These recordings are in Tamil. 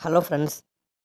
ஹலோ ஃப்ரெண்ட்ஸ்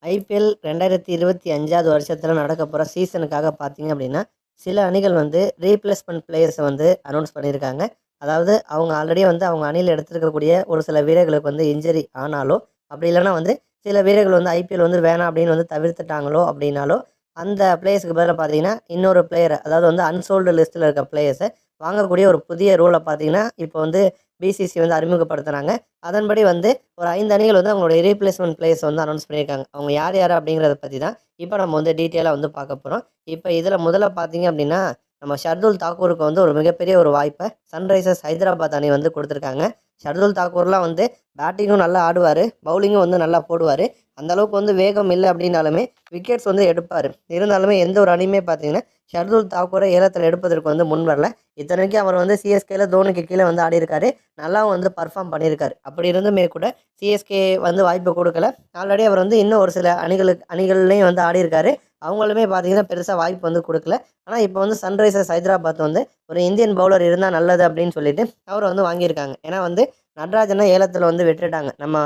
ஐபிஎல் ரெண்டாயிரத்தி இருபத்தி அஞ்சாவது வருஷத்தில் நடக்க போகிற சீசனுக்காக பார்த்தீங்க அப்படின்னா சில அணிகள் வந்து ரீப்ளேஸ்மெண்ட் பிளேயர்ஸை வந்து அனௌன்ஸ் பண்ணியிருக்காங்க. அதாவது அவங்க ஆல்ரெடி வந்து அவங்க அணியில் எடுத்துருக்கக்கூடிய ஒரு சில வீரர்களுக்கு வந்து இன்ஜரி ஆனாலோ அப்படி இல்லைன்னா வந்து சில வீரர்கள் வந்து ஐபிஎல் வந்து வேணாம் அப்படின்னு வந்து தவிர்த்துட்டாங்களோ அப்படின்னாலோ அந்த பிளேயர்ஸுக்கு பதிலாக பார்த்தீங்கன்னா இன்னொரு பிளேயர் அதாவது வந்து அன்சோல்டு லிஸ்ட்டில் இருக்க பிளேயர்ஸை வாங்கக்கூடிய ஒரு புதிய ரூலை பார்த்தீங்கன்னா இப்போ வந்து பிசிசி வந்து அறிமுகப்படுத்துனாங்க. அதன்படி வந்து ஒரு ஐந்து அணிகள் வந்து அவங்களோட ரீப்ளேஸ்மெண்ட் பிளேயர்ஸ் வந்து அனௌன்ஸ் பண்ணியிருக்காங்க. அவங்க யார் யார் அப்படிங்கிறத பற்றி தான் இப்போ நம்ம வந்து டீட்டெயிலாக வந்து பார்க்க போகிறோம் இப்போ இதில் முதல்ல பார்த்தீங்க அப்படின்னா நம்ம ஷர்துல் தாக்கூருக்கு வந்து ஒரு மிகப்பெரிய ஒரு வாய்ப்பை சன்ரைசர்ஸ் ஹைதராபாத் அணி வந்து கொடுத்துருக்காங்க. ஷர்துல் தாக்கூர்லாம் வந்து பேட்டிங்கும் நல்லா ஆடுவார் பவுலிங்கும் வந்து நல்லா போடுவார். அந்தளவுக்கு வந்து வேகம் இல்லை அப்படின்னாலுமே விக்கெட்ஸ் வந்து எடுப்பார். இருந்தாலுமே எந்த ஒரு அணியுமே பார்த்தீங்கன்னா ஷர்துல் தாக்கூரை ஏலத்தில் எடுப்பதற்கு வந்து முன் வரல. இத்தனைக்கும் அவர் வந்து சிஎஸ்கேல தோனிக்கு கீழே வந்து ஆடியிருக்காரு. நல்லாவும் வந்து பர்ஃபார்ம் பண்ணியிருக்காரு. அப்படி இருந்துமே கூட சிஎஸ்கே வந்து வாய்ப்பு கொடுக்கல. ஆல்ரெடி அவர் வந்து இன்னும் ஒரு சில அணிகளுக்கு அணிகள்லேயும் வந்து ஆடியிருக்காரு. அவங்களுமே பார்த்தீங்கன்னா பெருசாக வாய்ப்பு வந்து கொடுக்கல. ஆனால் இப்போ வந்து சன்ரைசர்ஸ் ஹைதராபாத் வந்து ஒரு இந்தியன் பவுலர் இருந்தால் நல்லது அப்படின்னு சொல்லிட்டு அவரை வந்து வாங்கியிருக்காங்க. ஏன்னா வந்து நட்ராஜனை ஏலத்தில் வந்து விட்டுட்டாங்க. நம்ம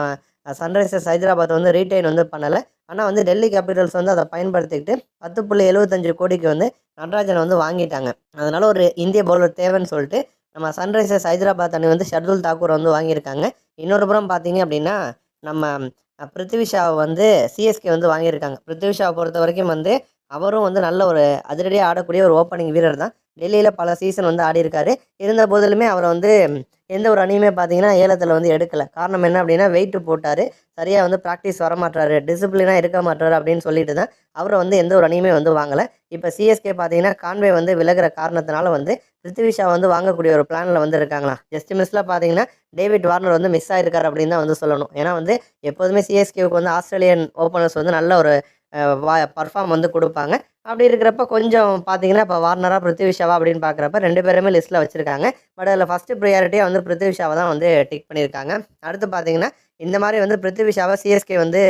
சன்ரைசர்ஸ் ஹைதராபாத் வந்து ரீட்டைன் வந்து பண்ணலை. ஆனால் வந்து டெல்லி கேபிட்டல்ஸ் வந்து அதை பயன்படுத்திக்கிட்டு பத்து புள்ளி எழுபத்தஞ்சு கோடிக்கு வந்து நடராஜனை வந்து வாங்கிட்டாங்க. அதனால் ஒரு இந்திய பவுலர் தேவைன்னு சொல்லிட்டு நம்ம சன்ரைசர்ஸ் ஹைதராபாத் அணி வந்து ஷர்துல் தாக்கூர் வந்து வாங்கியிருக்காங்க. இன்னொரு புறம் பார்த்தீங்க அப்படின்னா நம்ம பிருத்திவிஷாவை வந்து சிஎஸ்கே வந்து வாங்கியிருக்காங்க. பிருத்திவிஷாவை பொறுத்த வரைக்கும் வந்து அவரும் வந்து நல்ல ஒரு அதிரடியாக ஆடக்கூடிய ஒரு ஓப்பனிங் வீரர் தான். டெல்லியில் பல சீசன் வந்து ஆடியிருக்காரு. இருந்த போதிலுமே அவரை வந்து எந்த ஒரு அணியுமே பார்த்தீங்கன்னா ஏலத்தில் வந்து எடுக்கலை. காரணம் என்ன அப்படின்னா வெயிட்டு போட்டார். சரியாக வந்து ப்ராக்டிஸ் வரமாட்டாரு டிசிப்ளினாக இருக்க மாட்டாரு அப்படின்னு சொல்லிட்டு தான் அவரை வந்து எந்த ஒரு அணியுமே வந்து வாங்கலை. இப்போ சிஎஸ்கே பார்த்தீங்கன்னா கான்வே வந்து விலகிற காரணத்தினால வந்து பிருத்திவிஷா வந்து வாங்கக்கூடிய ஒரு பிளானில் வந்து இருக்காங்களா ஜஸ்ட் மிஸ்ல பார்த்தீங்கன்னா டேவிட் வார்னர் வந்து மிஸ் ஆயிருக்காரு அப்படின்னு தான் வந்து சொல்லணும். ஏன்னா வந்து எப்போதுமே சிஎஸ்கேவுக்கு வந்து ஆஸ்திரேலியன் ஓப்பனர்ஸ் வந்து நல்ல ஒரு வா பர்ஃபார்ம் வந்து கொடுப்பாங்க. அப்படி இருக்கிறப்ப கொஞ்சம் பார்த்தீங்கன்னா இப்போ வார்னரா பிருத்திவிஷாவா அப்படின்னு பார்க்குறப்ப ரெண்டு பேருமே லிஸ்ட்டில் வச்சுருக்காங்க. பட் அதில் ஃபஸ்ட்டு ப்ரியாரிட்டியாக வந்து பிருத்திவிஷாவை தான் வந்து டிக் பண்ணியிருக்காங்க. அடுத்து பார்த்தீங்கன்னா இந்த மாதிரி வந்து பிருத்திவிஷாவை சிஎஸ்கே வந்து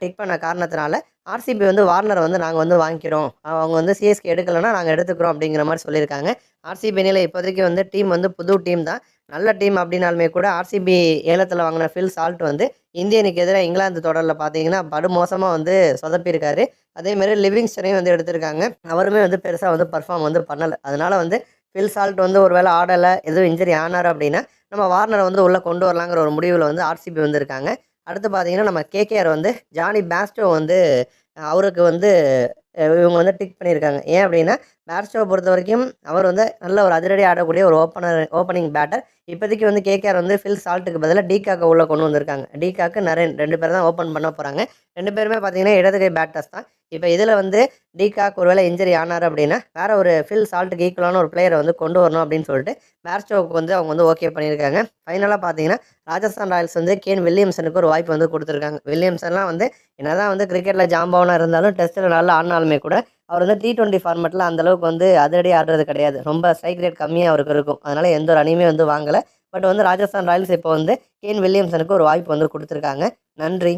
டிக் பண்ண காரணத்தினால ஆர்சிபி வந்து வார்னரை வந்து நாங்கள் வந்து வாங்கிக்கிறோம். அவங்க வந்து சிஎஸ்கே எடுக்கலைன்னா நாங்கள் எடுத்துக்கிறோம் அப்படிங்கிற மாதிரி சொல்லியிருக்காங்க. ஆர்சிபி நிலை இப்போதைக்கு வந்து டீம் வந்து புது டீம் தான். நல்ல டீம் அப்படின்னாலுமே கூட ஆர்சிபி ஏலத்தில் வாங்கின ஃபில் சால்ட் வந்து இந்தியனுக்கு எதிராக இங்கிலாந்து தொடரில் பார்த்தீங்கன்னா படு மோசமாக வந்து சொதப்பியிருக்காரு. அதேமாதிரி லிவிங்ஸ்டனையும் வந்து எடுத்திருக்காங்க. அவருமே வந்து பெருசாக வந்து பர்ஃபார்ம் வந்து பண்ணலை. அதனால் வந்து ஃபில் சால்ட் வந்து ஒரு வேளை ஆடலை எதுவும் இன்ஜுரி ஆனார் அப்படின்னா நம்ம வார்னரை வந்து உள்ளே கொண்டு வரலாங்கிற ஒரு முடிவில் வந்து ஆர்சிபி வந்திருக்காங்க. அடுத்து பார்த்தீங்கன்னா நம்ம கேகேஆர் வந்து ஜானி பேஸ்டோ வந்து அவருக்கு வந்து இவங்க வந்து டிக் பண்ணியிருக்காங்க. ஏன் அப்படின்னா பேர்ஸ்டோவை பொறுத்த வரைக்கும் அவர் வந்து நல்ல ஒரு அதிரடி ஆடக்கூடிய ஒரு ஓப்பனர் ஓப்பனிங் பேட்டர் இப்போதைக்கு வந்து கேகேஆர் வந்து ஃபில் சால்ட்டுக்கு பதிலாக டிகாக்கை உள்ளே கொண்டு வந்திருக்காங்க. டிகாக்கு நரேன் ரெண்டு பேர் தான் ஓப்பன் பண்ண போகிறாங்க ரெண்டு பேருமே பார்த்தீங்கன்னா இடது கை பேட்டர்ஸ் தான். இப்போ இதில் வந்து டிகாக் ஒருவேளை இன்ஜரி ஆனார் அப்படின்னா வேறு ஒரு ஃபில் சால்ட்டுக்கு ஈக்குவலான ஒரு பிளேயரை வந்து கொண்டு வரணும் அப்படின்னு சொல்லிட்டு பேட்ஸ்டோவுக்கு வந்து அவங்க வந்து ஓகே பண்ணியிருக்காங்க. ஃபைனலாக பார்த்தீங்கன்னா ராஜஸ்தான் ராயல்ஸ் வந்து கேன் வில்லியம்சனுக்கு ஒரு வாய்ப்பு வந்து கொடுத்துருக்காங்க. வில்லியம்சன்லாம் வந்து என்னதான் வந்து கிரிக்கெட்டில் ஜாம்பவனாக இருந்தாலும் டெஸ்ட்டில் நல்லா ஆடினாலுமே கூட அவர் வந்து டி டுவெண்ட்டி ஃபார்மெட்டில் அந்தளவுக்கு வந்து அதிரடி ஆடுறது கிடையாது. ரொம்ப ஸ்ட்ரைக் ரேட் கம்மியாக அவருக்கு இருக்கும். அதனால் எந்த ஒரு அணியுமே வந்து வாங்கலை. பட் வந்து ராஜஸ்தான் ராயல்ஸ் இப்போ வந்து கேன் வில்லியம்சனுக்கு ஒரு வாய்ப்பு வந்து கொடுத்துருக்காங்க. நன்றி.